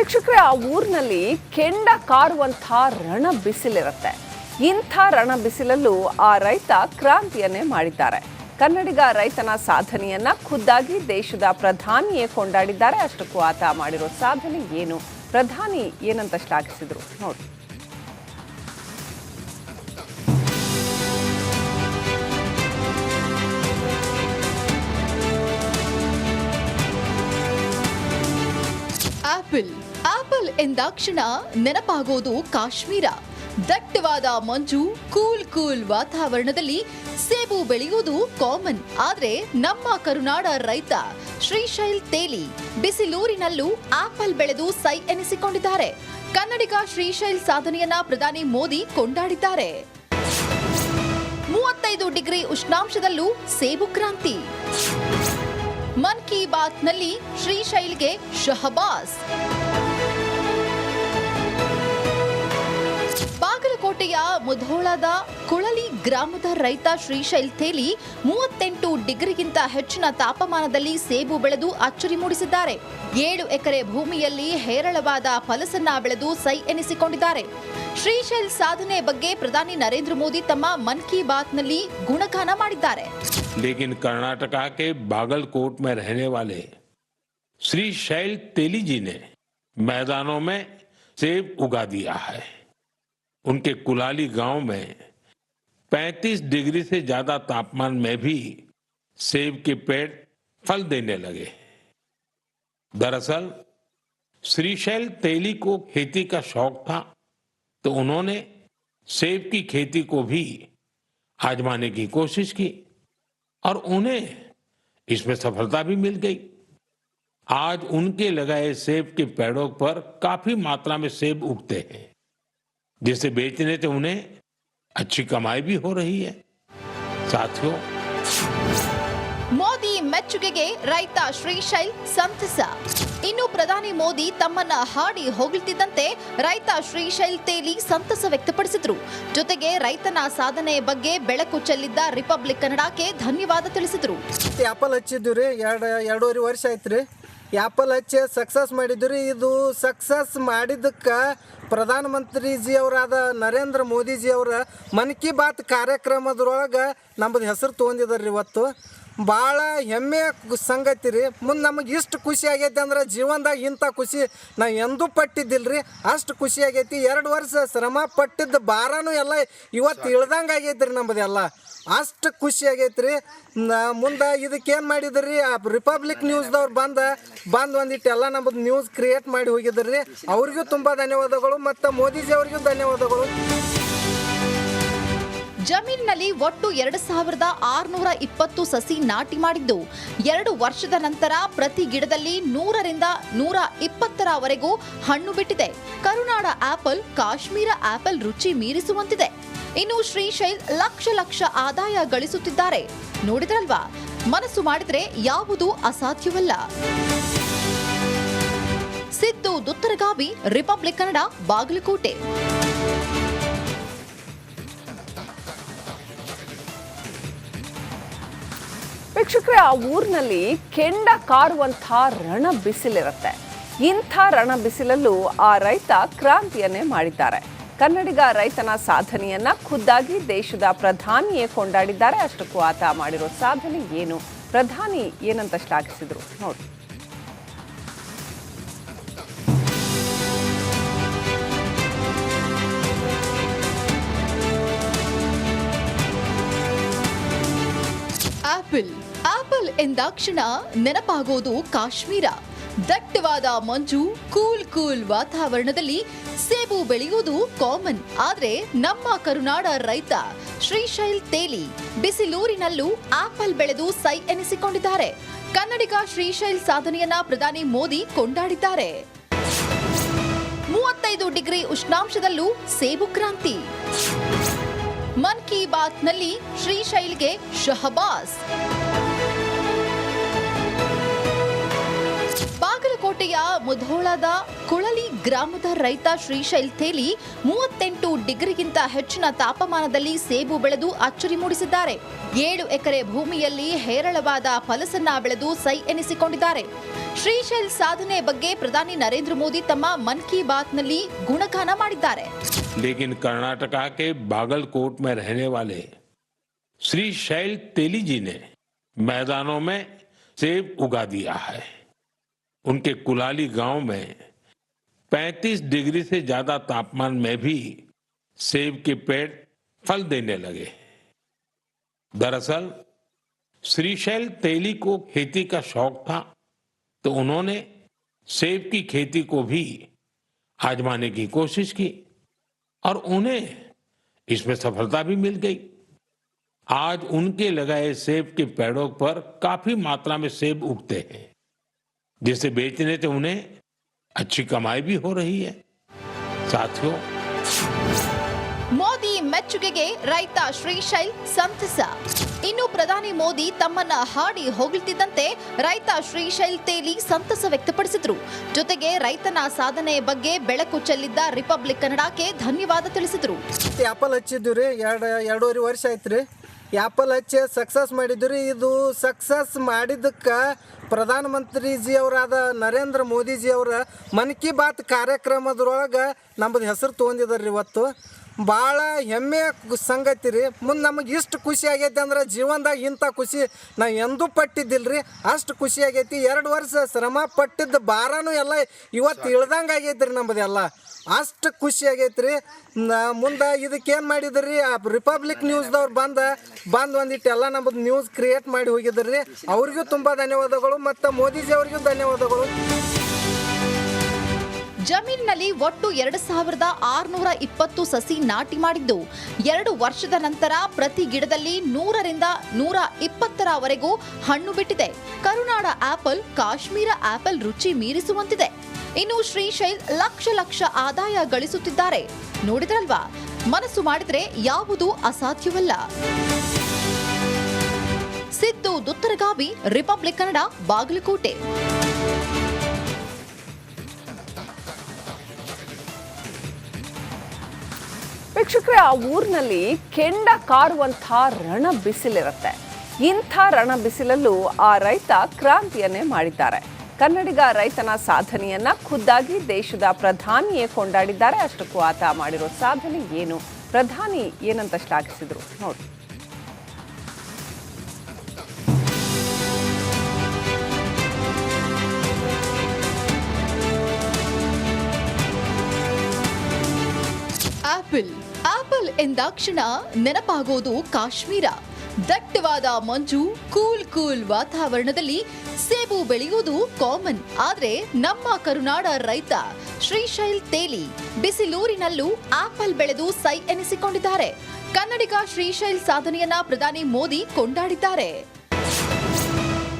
ವೀಕ್ಷಕರೇ, ಆ ಊರಿನಲ್ಲಿ ಕೆಂಡ ಕಾರುವಂಥ ರಣ ಬಿಸಿಲಿರುತ್ತೆ ಇಂಥ ರಣ ಬಿಸಿಲಲ್ಲೂ ಆ ರೈತ ಕ್ರಾಂತಿಯನ್ನೇ ಮಾಡಿದ್ದಾರೆ. ಕನ್ನಡಿಗ ರೈತನ ಸಾಧನೆಯನ್ನ ಖುದ್ದಾಗಿ ದೇಶದ ಪ್ರಧಾನಿಯೇ ಕೊಂಡಾಡಿದ್ದಾರೆ. ಅಷ್ಟಕ್ಕೂ ಆತ ಮಾಡಿರೋ ಸಾಧನೆ ಏನು? ಪ್ರಧಾನಿ ಏನಂತ ಶ್ಲಾಘಿಸಿದ್ರು? ನೋಡಿ. ಆಪಲ್. ಆಪಲ್ ಎಂದಾಕ್ಷಣ ನೆನಪಾಗೋದು ಕಾಶ್ಮೀರ. ದಟ್ಟವಾದ ಮಂಜು, ಕೂಲ್ ಕೂಲ್ ವಾತಾವರಣದಲ್ಲಿ ಸೇಬು ಬೆಳೆಯುವುದು ಕಾಮನ್ ಆದ್ರೆ ನಮ್ಮ ಕರುನಾಡ ರೈತ ಶ್ರೀಶೈಲ್ ತೇಲಿ, ಬಿಸಿಲೂರಿನಲ್ಲೂ ಆಪಲ್ ಬೆಳೆದು ಸೈ ಎನಿಸಿಕೊಂಡಿದ್ದಾರೆ. ಕನ್ನಡಿಗ ಶ್ರೀಶೈಲ್ ಸಾಧನೆಯನ್ನ ಪ್ರಧಾನಿ ಮೋದಿ ಕೊಂಡಾಡಿದ್ದಾರೆ. ಮೂವತ್ತೈದು ಡಿಗ್ರಿ ಉಷ್ಣಾಂಶದಲ್ಲೂ ಸೇಬು ಕ್ರಾಂತಿ. ಮನ್ ಕಿ ಬಾತ್ನಲ್ಲಿ ಶ್ರೀಶೈಲ್ಗೆ ಶಹಬಾಸ್. ಬಾಗಲಕೋಟೆಯ ಮುಧೋಳದ ಕುಳಲಿ ಗ್ರಾಮದ ರೈತ ಶ್ರೀಶೈಲ್ ತೇಲಿ ಮೂವತ್ತೆಂಟು ಡಿಗ್ರಿಗಿಂತ ಹೆಚ್ಚಿನ ತಾಪಮಾನದಲ್ಲಿ ಸೇಬು ಬೆಳೆದು ಅಚ್ಚರಿ ಮೂಡಿಸಿದ್ದಾರೆ ಏಳು ಎಕರೆ ಭೂಮಿಯಲ್ಲಿ ಹೇರಳವಾದ ಫಲಸನ್ನ ಬೆಳೆದು ಸೈ ಎನಿಸಿಕೊಂಡಿದ್ದಾರೆ ಶ್ರೀಶೈಲ್ ಸಾಧನೆ ಬಗ್ಗೆ ಪ್ರಧಾನಿ ನರೇಂದ್ರ ಮೋದಿ ತಮ್ಮ ಮನ್ ಕಿ ಬಾತ್ನಲ್ಲಿ ಗುಣಗಾನ ಮಾಡಿದ್ದಾರೆ लेकिन कर्नाटका के बागलकोट में रहने वाले श्री शैल तेली जी ने मैदानों में सेब उगा दिया है उनके कुलाली गाँव में 35 डिग्री से ज़्यादा तापमान में भी सेब के पेड़ फल देने लगे। दरअसल, श्रीशैल तेली को खेती का शौक था तो उन्होंने सेब की खेती को भी आजमाने की कोशिश की और उन्हें इसमें सफलता भी मिल गई। आज उनके लगाए सेब के पेड़ों पर काफ़ी मात्रा में सेब उगते हैं। जिसे बेचने से उन्हें अच्छी कमाई भी हो रही है साथियों ಮೋದಿ ಮೆಚ್ಚುಗೆಗೆ ರೈತ ಶ್ರೀಶೈಲ್ ಸಂತಸ ಇನ್ನು ಪ್ರಧಾನಿ ಮೋದಿ ತಮ್ಮನ್ನ ಹಾಡಿ ಹೋಗುತ್ತಿದ್ದಂತೆ ರೈತ ಶ್ರೀಶೈಲ್ ತೇಲಿ ಸಂತಸ ವ್ಯಕ್ತಪಡಿಸಿದ್ರು ಜೊತೆಗೆ ರೈತನ ಸಾಧನೆ ಬಗ್ಗೆ ಬೆಳಕು ಚೆಲ್ಲಿದ್ದ ರಿಪಬ್ಲಿಕ್ ಕನ್ನಡಕ್ಕೆ ಧನ್ಯವಾದ ತಿಳಿಸಿದ್ರು ಆ್ಯಪಲ್ ಹಚ್ಚಿದ್ವಿ ರೀ ಎರಡು ಎರಡೂವರೆ ವರ್ಷ ಆಯ್ತು ರೀ ಆ್ಯಪಲ್ ಹಚ್ಚಿ ಸಕ್ಸಸ್ ಮಾಡಿದ್ರಿ ಇದು ಸಕ್ಸಸ್ ಮಾಡಿದ್ದಕ್ಕೆ ಪ್ರಧಾನಮಂತ್ರಿಜಿ ಅವರಾದ ನರೇಂದ್ರ ಮೋದಿಜಿ ಅವರ ಮನ್ ಕಿ ಬಾತ್ ಕಾರ್ಯಕ್ರಮದೊಳಗೆ ನಮ್ಮದು ಹೆಸರು ತೊಗೊಂಡಿದ್ದಾರೆ ಇವತ್ತು. ಭಾಳ ಹೆಮ್ಮೆಯ ಸಂಗತಿ ರೀ ಮುಂದೆ ನಮಗೆ ಇಷ್ಟು ಖುಷಿ ಆಗೈತೆ ಅಂದ್ರೆ ಜೀವನದಾಗ ಇಂಥ ಖುಷಿ ನಾ ಎಂದೂ ಪಟ್ಟಿದ್ದಿಲ್ಲ ರೀ ಅಷ್ಟು ಖುಷಿ ಆಗೈತಿ. ಎರಡು ವರ್ಷ ಶ್ರಮ ಪಟ್ಟಿದ್ದ ಭಾರನೂ ಎಲ್ಲ ಇವತ್ತು ಇಳ್ದಂಗೆ ಆಗೈತೆ ರೀ ನಮ್ಮದೆಲ್ಲ ಅಷ್ಟು ಖುಷಿ ಆಗೈತೆ ರೀ ಮುಂದೆ ಇದಕ್ಕೇನು ಮಾಡಿದ್ರಿ? ಆ ರಿಪಬ್ಲಿಕ್ ನ್ಯೂಸ್ದವ್ರು ಬಂದ, ಬಂದು ಒಂದಿಟ್ಟು ಎಲ್ಲ ನಮ್ಮದು ನ್ಯೂಸ್ ಕ್ರಿಯೇಟ್ ಮಾಡಿ ಹೋಗಿದ್ರಿ. ಅವ್ರಿಗೂ ತುಂಬ ಧನ್ಯವಾದಗಳು. ಮತ್ತು ಮೋದಿಜಿ ಅವ್ರಿಗೂ ಧನ್ಯವಾದಗಳು. ಜಮೀನಿನಲ್ಲಿ ಒಟ್ಟು ಎರಡು ಸಾವಿರದ ಆರುನೂರ ಇಪ್ಪತ್ತು ಸಸಿ ನಾಟಿ ಮಾಡಿದ್ದು. ಎರಡು ವರ್ಷದ ನಂತರ ಪ್ರತಿ ಗಿಡದಲ್ಲಿ ನೂರರಿಂದ ನೂರ ಇಪ್ಪತ್ತರವರೆಗೂ ಹಣ್ಣು ಬಿಟ್ಟಿದೆ. ಕರುನಾಡ ಆಪಲ್, ಕಾಶ್ಮೀರ ಆಪಲ್ ರುಚಿ ಮೀರಿಸುವಂತಿದೆ. ಇನ್ನು ಶ್ರೀಶೈಲ್ ಲಕ್ಷ ಲಕ್ಷ ಆದಾಯ ಗಳಿಸುತ್ತಿದ್ದಾರೆ. ನೋಡಿದ್ರಲ್ವಾ? ಮನಸ್ಸು ಮಾಡಿದ್ರೆ ಯಾವುದು ಅಸಾಧ್ಯವಲ್ಲ. ಸಿದ್ದು, ದುತ್ತರಗಾವಿ, ರಿಪಬ್ಲಿಕ್ ಕನ್ನಡ, ಬಾಗಲಕೋಟೆ. ವೀಕ್ಷಕರೇ, ಆ ಊರಿನಲ್ಲಿ ಕೆಂಡ ಕಾರುವಂಥ ರಣ ಬಿಸಿಲಿರುತ್ತೆ ಇಂಥ ರಣ ಬಿಸಿಲಲ್ಲೂ ಆ ರೈತ ಕ್ರಾಂತಿಯನ್ನೇ ಮಾಡಿದ್ದಾರೆ. ಕನ್ನಡಿಗ ರೈತನ ಸಾಧನೆಯನ್ನ ಖುದ್ದಾಗಿ ದೇಶದ ಪ್ರಧಾನಿಯೇ ಕೊಂಡಾಡಿದ್ದಾರೆ. ಅಷ್ಟಕ್ಕೂ ಆತ ಮಾಡಿರೋ ಸಾಧನೆ ಏನು? ಪ್ರಧಾನಿ ಏನಂತ ಶ್ಲಾಘಿಸಿದ್ರು? ನೋಡಿ. ಆಪಲ್. ಆಪಲ್ ಎಂದಾಕ್ಷಣ ನೆನಪಾಗೋದು ಕಾಶ್ಮೀರ. ದಟ್ಟವಾದ ಮಂಜು, ಕೂಲ್ ಕೂಲ್ ವಾತಾವರಣದಲ್ಲಿ ಸೇಬು ಬೆಳೆಯುವುದು ಕಾಮನ್ ಆದ್ರೆ ನಮ್ಮ ಕರುನಾಡ ರೈತ ಶ್ರೀಶೈಲ್ ತೇಲಿ ಬಿಸಿಲೂರಿನಲ್ಲೂ ಆಪಲ್ ಬೆಳೆದು ಸೈ ಎನಿಸಿಕೊಂಡಿದ್ದಾರೆ. ಕನ್ನಡಿಗ ಶ್ರೀಶೈಲ್ ಸಾಧನೆಯನ್ನ ಪ್ರಧಾನಿ ಮೋದಿ ಕೊಂಡಾಡಿದ್ದಾರೆ. ಮೂವತ್ತೈದು ಡಿಗ್ರಿ ಉಷ್ಣಾಂಶದಲ್ಲೂ ಸೇಬು ಕ್ರಾಂತಿ. ಮನ್ ಕಿ ಬಾತ್ನಲ್ಲಿ ಶ್ರೀಶೈಲ್ಗೆ ಶಹಬಾಸ್. ಬಾಗಲಕೋಟೆ ಬಾಗಲಕೋಟೆಯ ಮುಧೋಳದ ಕುಳಲಿ ಗ್ರಾಮದ ರೈತ ಶ್ರೀಶೈಲ್ ತೇಲಿ ಮೂವತ್ತೆಂಟು ಡಿಗ್ರಿಗಿಂತ ಹೆಚ್ಚಿನ ತಾಪಮಾನದಲ್ಲಿ ಸೇಬು ಬೆಳೆದು ಅಚ್ಚರಿ ಮೂಡಿಸಿದ್ದಾರೆ ಏಳು ಎಕರೆ ಭೂಮಿಯಲ್ಲಿ ಹೇರಳವಾದ ಫಲಸನ್ನ ಬೆಳೆದು ಸೈ ಎನಿಸಿಕೊಂಡಿದ್ದಾರೆ ಶ್ರೀಶೈಲ್ ಸಾಧನೆ ಬಗ್ಗೆ ಪ್ರಧಾನಿ ನರೇಂದ್ರ ಮೋದಿ ತಮ್ಮ ಮನ್ ಕಿ ಬಾತ್ನಲ್ಲಿ ಗುಣಗಾನ ಮಾಡಿದ್ದಾರೆ लेकिन कर्नाटका के बागलकोट में रहने वाले श्री शैल तेली जी ने मैदानों में सेब उगा दिया है उनके कुलाली गाँव में 35 डिग्री से ज़्यादा तापमान में भी सेब के पेड़ फल देने लगे। दरअसल, श्रीशैल तेली को खेती का शौक था तो उन्होंने सेब की खेती को भी आजमाने की कोशिश की और उन्हें इसमें सफलता भी मिल गई। आज उनके लगाए सेब के पेड़ों पर काफ़ी मात्रा में सेब उगते हैं। जिसे बेचने से उन्हें अच्छी कमाई भी हो रही है साथियों ಮೋದಿ ಮೆಚ್ಚುಗೆಗೆ ರೈತ ಶ್ರೀಶೈಲ್ ಸಂತಸ ಇನ್ನು ಪ್ರಧಾನಿ ಮೋದಿ ತಮ್ಮನ್ನ ಹಾಡಿ ಹೊಗಳ್ತಿದ್ದಂತೆ ರೈತ ಶ್ರೀಶೈಲ್ ತೇಲಿ ಸಂತಸ ವ್ಯಕ್ತಪಡಿಸಿದ್ರು ಜೊತೆಗೆ ರೈತನ ಸಾಧನೆ ಬಗ್ಗೆ ಬೆಳಕು ಚೆಲ್ಲಿದ್ದ ರಿಪಬ್ಲಿಕ್ ಕನ್ನಡಕ್ಕೆ ಧನ್ಯವಾದ ತಿಳಿಸಿದ್ರು ಆ್ಯಪಲ್ ಹಚ್ಚಿದ್ವಿ ರೀ ಎರಡು ಎರಡೂವರೆ ವರ್ಷ ಆಯ್ತು ರೀ ಆ್ಯಪಲ್ ಹಚ್ಚಿ ಸಕ್ಸಸ್ ಮಾಡಿದ್ರಿ ಇದು ಸಕ್ಸಸ್ ಮಾಡಿದ್ದಕ್ಕೆ ಪ್ರಧಾನಮಂತ್ರಿಜಿ ಅವರಾದ ನರೇಂದ್ರ ಮೋದಿಜಿ ಅವರ ಮನ್ ಕಿ ಬಾತ್ ಕಾರ್ಯಕ್ರಮದೊಳಗೆ ನಮ್ಮದು ಹೆಸರು ತೊಗೊಂಡಿದ್ದಾರೆ ಇವತ್ತು. ಭಾಳ ಹೆಮ್ಮೆಯ ಸಂಗತಿ ರೀ ಮುಂದೆ ನಮಗೆ ಇಷ್ಟು ಖುಷಿ ಆಗೈತೆ ಅಂದ್ರೆ ಜೀವನದಾಗ ಇಂಥ ಖುಷಿ ನಾ ಎಂದೂ ಪಟ್ಟಿದ್ದಿಲ್ಲ ರೀ ಅಷ್ಟು ಖುಷಿ ಆಗೈತಿ. ಎರಡು ವರ್ಷ ಶ್ರಮ ಪಟ್ಟಿದ್ದ ಭಾರನೂ ಎಲ್ಲ ಇವತ್ತು ಇಳ್ದಂಗೆ ಆಗೈತೆ ರೀ ನಮ್ಮದೆಲ್ಲ ಅಷ್ಟು ಖುಷಿ ಆಗೈತೆ ರೀ ಮುಂದೆ ಇದಕ್ಕೇನು ಮಾಡಿದ್ರಿ? ಆ ರಿಪಬ್ಲಿಕ್ ನ್ಯೂಸ್ದವ್ರು ಬಂದ, ಬಂದು ಒಂದಿಟ್ಟು ಎಲ್ಲ ನಮ್ಮದು ನ್ಯೂಸ್ ಕ್ರಿಯೇಟ್ ಮಾಡಿ ಹೋಗಿದ್ರಿ. ಅವ್ರಿಗೂ ತುಂಬ ಧನ್ಯವಾದಗಳು. ಮತ್ತು ಮೋದಿಜಿ ಅವ್ರಿಗೂ ಧನ್ಯವಾದಗಳು. ಜಮೀನಿನಲ್ಲಿ ಒಟ್ಟು ಎರಡು ಸಾವಿರದ ಆರುನೂರ ಇಪ್ಪತ್ತು ಸಸಿ ನಾಟಿ ಮಾಡಿದ್ದು. ಎರಡು ವರ್ಷದ ನಂತರ ಪ್ರತಿ ಗಿಡದಲ್ಲಿ ನೂರರಿಂದ ನೂರ ಇಪ್ಪತ್ತರವರೆಗೂ ಹಣ್ಣು ಬಿಟ್ಟಿದೆ. ಕರುನಾಡ ಆಪಲ್, ಕಾಶ್ಮೀರ ಆಪಲ್ ರುಚಿ ಮೀರಿಸುವಂತಿದೆ. ಇನ್ನು ಶ್ರೀಶೈಲ್ ಲಕ್ಷ ಲಕ್ಷ ಆದಾಯ ಗಳಿಸುತ್ತಿದ್ದಾರೆ. ನೋಡಿದ್ರಲ್ವಾ? ಮನಸ್ಸು ಮಾಡಿದ್ರೆ ಯಾವುದು ಅಸಾಧ್ಯವಲ್ಲ. ಸಿದ್ದು, ದುತ್ತರಗಾವಿ, ರಿಪಬ್ಲಿಕ್ ಕನ್ನಡ, ಬಾಗಲಕೋಟೆ. ವೀಕ್ಷಕರೇ, ಆ ಊರಿನಲ್ಲಿ ಕೆಂಡ ಕಾರುವಂಥ ರಣ ಬಿಸಿಲಿರುತ್ತೆ ಇಂಥ ರಣ ಬಿಸಿಲಲ್ಲೂ ಆ ರೈತ ಕ್ರಾಂತಿಯನ್ನೇ ಮಾಡಿದ್ದಾರೆ. ಕನ್ನಡಿಗ ರೈತನ ಸಾಧನೆಯನ್ನ ಖುದ್ದಾಗಿ ದೇಶದ ಪ್ರಧಾನಿಯೇ ಕೊಂಡಾಡಿದ್ದಾರೆ. ಅಷ್ಟಕ್ಕೂ ಆತ ಮಾಡಿರೋ ಸಾಧನೆ ಏನು? ಪ್ರಧಾನಿ ಏನಂತ ಶ್ಲಾಘಿಸಿದ್ರು ನೋಡಿ. ಆಪಲ್ ಆಪಲ್ ಎಂದಾಕ್ಷಣ ನೆನಪಾಗೋದು ಕಾಶ್ಮೀರ. ದಟ್ಟವಾದ ಮಂಜು, ಕೂಲ್ ಕೂಲ್ ವಾತಾವರಣದಲ್ಲಿ ಸೇಬು ಬೆಳೆಯುವುದು ಕಾಮನ್ ಆದ್ರೆ ನಮ್ಮ ಕರುನಾಡ ರೈತ ಶ್ರೀಶೈಲ್ ತೇಲಿ ಬಿಸಿಲೂರಿನಲ್ಲೂ ಆಪಲ್ ಬೆಳೆದು ಸೈ ಎನಿಸಿಕೊಂಡಿದ್ದಾರೆ. ಕನ್ನಡಿಗ ಶ್ರೀಶೈಲ್ ಸಾಧನೆಯನ್ನ ಪ್ರಧಾನಿ ಮೋದಿ ಕೊಂಡಾಡಿದ್ದಾರೆ.